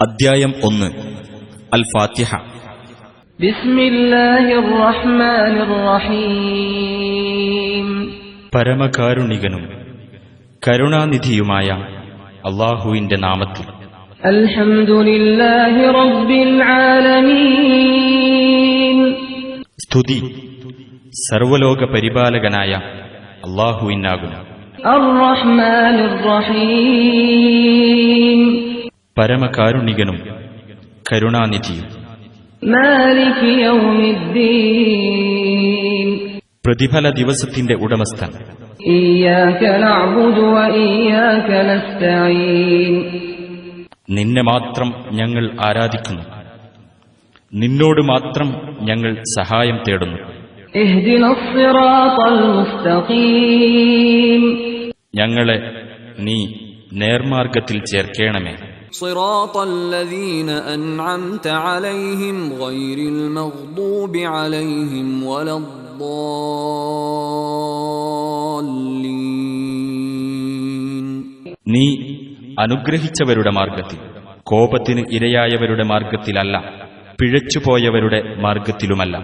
അധ്യായം ഒന്ന്. അൽ ഫാത്തിഹ പരമകാരുണികനും കരുണാനിധിയുമായ അള്ളാഹുവിന്റെ നാമത്തിൽ. സ്തുതി. സർവലോക പരിപാലകനായ അള്ളാഹുവിനാകുന്നു പരമകാരുണികനും കരുണാനിധിയും. പ്രതിഫല ദിവസത്തിന്റെ ഉടമസ്ഥൻ. നിന്നെ മാത്രം ഞങ്ങൾ ആരാധിക്കുന്നു. നിന്നോട് മാത്രം ഞങ്ങൾ സഹായം തേടുന്നു. ഞങ്ങളെ നീ നേർമാർഗത്തിൽ ചേർക്കണമേ. صراط الذين أنعمت عليهم غير المغضوب عليهم ولا الضالين നീ അനുഗ്രഹിച്ചവരുടെ മാർഗത്തിൽ കോപത്തിന് ഇരയായവരുടെ മാർഗത്തിലല്ല പിഴച്ചുപോയവരുടെ മാർഗത്തിലുമല്ല